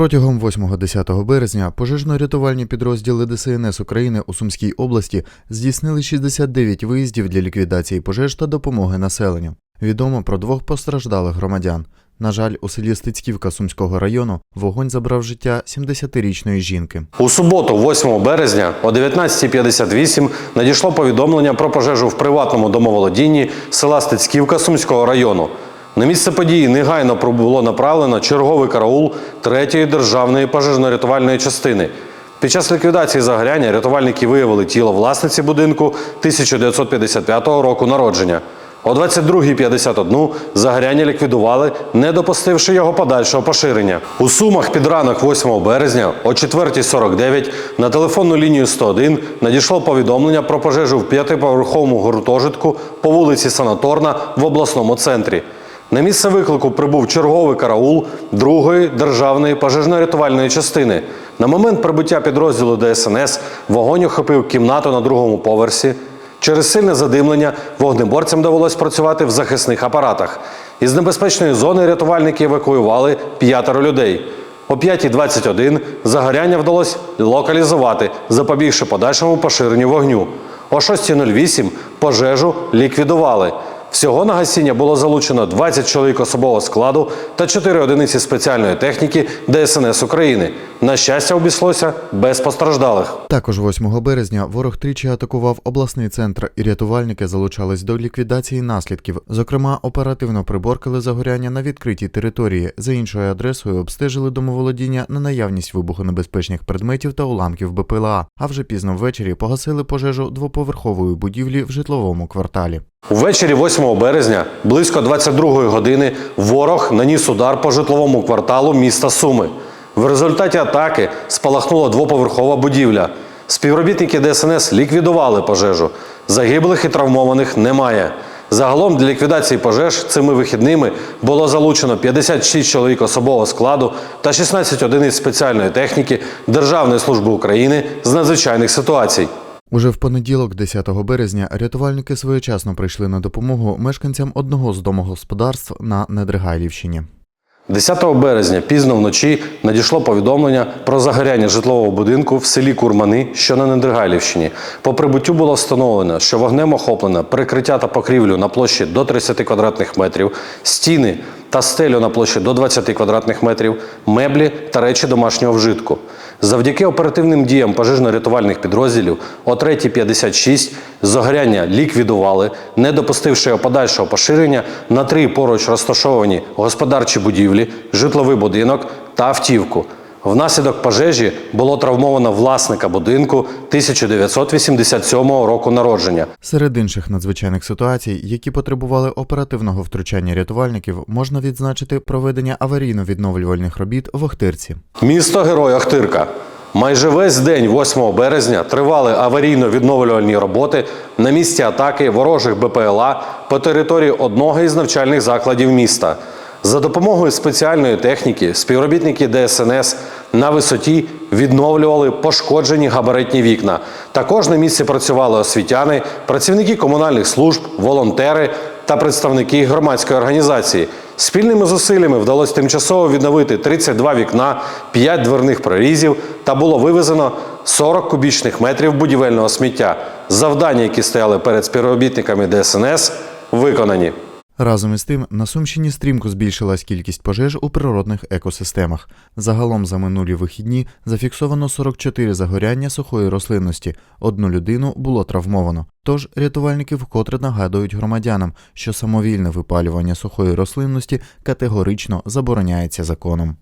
Протягом 8-10 березня пожежно-рятувальні підрозділи ДСНС України у Сумській області здійснили 69 виїздів для ліквідації пожеж та допомоги населенню. Відомо про двох постраждалих громадян. На жаль, у селі Стецьківка Сумського району вогонь забрав життя 70-річної жінки. У суботу, 8 березня, о 19.58 надійшло повідомлення про пожежу в приватному домоволодінні села Стецьківка Сумського району. На місце події негайно було направлено черговий караул 3-ї державної пожежно-рятувальної частини. Під час ліквідації загоряння рятувальники виявили тіло власниці будинку 1955 року народження. О 22.51 загоряння ліквідували, не допустивши його подальшого поширення. У Сумах під ранок 8 березня о 4.49 на телефонну лінію 101 надійшло повідомлення про пожежу в п'ятиповерховому гуртожитку по вулиці Санаторна в обласному центрі. На місце виклику прибув черговий караул другої державної пожежно-рятувальної частини. На момент прибуття підрозділу ДСНС вогонь охопив кімнату на другому поверсі. Через сильне задимлення вогнеборцям довелось працювати в захисних апаратах. Із небезпечної зони рятувальники евакуювали п'ятеро людей. О 5.21 загоряння вдалося локалізувати, запобігши подальшому поширенню вогню. О 6.08 пожежу ліквідували. Всього на гасіння було залучено 20 чоловік особового складу та 4 одиниці спеціальної техніки ДСНС України. На щастя, обійшлося без постраждалих. Також 8 березня ворог тричі атакував обласний центр, і рятувальники залучались до ліквідації наслідків. Зокрема, оперативно приборкали загоряння на відкритій території. За іншою адресою обстежили домоволодіння на наявність вибухонебезпечних предметів та уламків БПЛА. А вже пізно ввечері погасили пожежу двоповерхової будівлі в житловому кварталі. Увечері 8 березня, близько 22 години, ворог наніс удар по житловому кварталу міста Суми. В результаті атаки спалахнула двоповерхова будівля. Співробітники ДСНС ліквідували пожежу. Загиблих і травмованих немає. Загалом для ліквідації пожеж цими вихідними було залучено 56 чоловік особового складу та 16 одиниць спеціальної техніки Державної служби України з надзвичайних ситуацій. Уже в понеділок, 10 березня, рятувальники своєчасно прийшли на допомогу мешканцям одного з домогосподарств на Недригайлівщині. 10 березня пізно вночі надійшло повідомлення про загоряння житлового будинку в селі Курмани, що на Нендригайлівщині. По прибуттю було встановлено, що вогнем охоплено перекриття та покрівлю на площі до 30 квадратних метрів, стіни та стелю на площі до 20 квадратних метрів, меблі та речі домашнього вжитку. Завдяки оперативним діям пожежно-рятувальних підрозділів о 3.56 загоряння ліквідували, не допустивши подальшого поширення на три поруч розташовані господарчі будівлі, житловий будинок та автівку. Внаслідок пожежі було травмовано власника будинку 1987 року народження. Серед інших надзвичайних ситуацій, які потребували оперативного втручання рятувальників, можна відзначити проведення аварійно-відновлювальних робіт в Охтирці. Місто Герой Охтирка. Майже весь день 8 березня тривали аварійно-відновлювальні роботи на місці атаки ворожих БПЛА по території одного із навчальних закладів міста. За допомогою спеціальної техніки співробітники ДСНС на висоті відновлювали пошкоджені габаритні вікна. Також на місці працювали освітяни, працівники комунальних служб, волонтери та представники громадської організації. Спільними зусиллями вдалося тимчасово відновити 32 вікна, 5 дверних прорізів та було вивезено 40 кубічних метрів будівельного сміття. Завдання, які стояли перед співробітниками ДСНС, виконані. Разом із тим, на Сумщині стрімко збільшилась кількість пожеж у природних екосистемах. Загалом за минулі вихідні зафіксовано 44 загоряння сухої рослинності. Одну людину було травмовано. Тож рятувальники вкотре нагадують громадянам, що самовільне випалювання сухої рослинності категорично забороняється законом.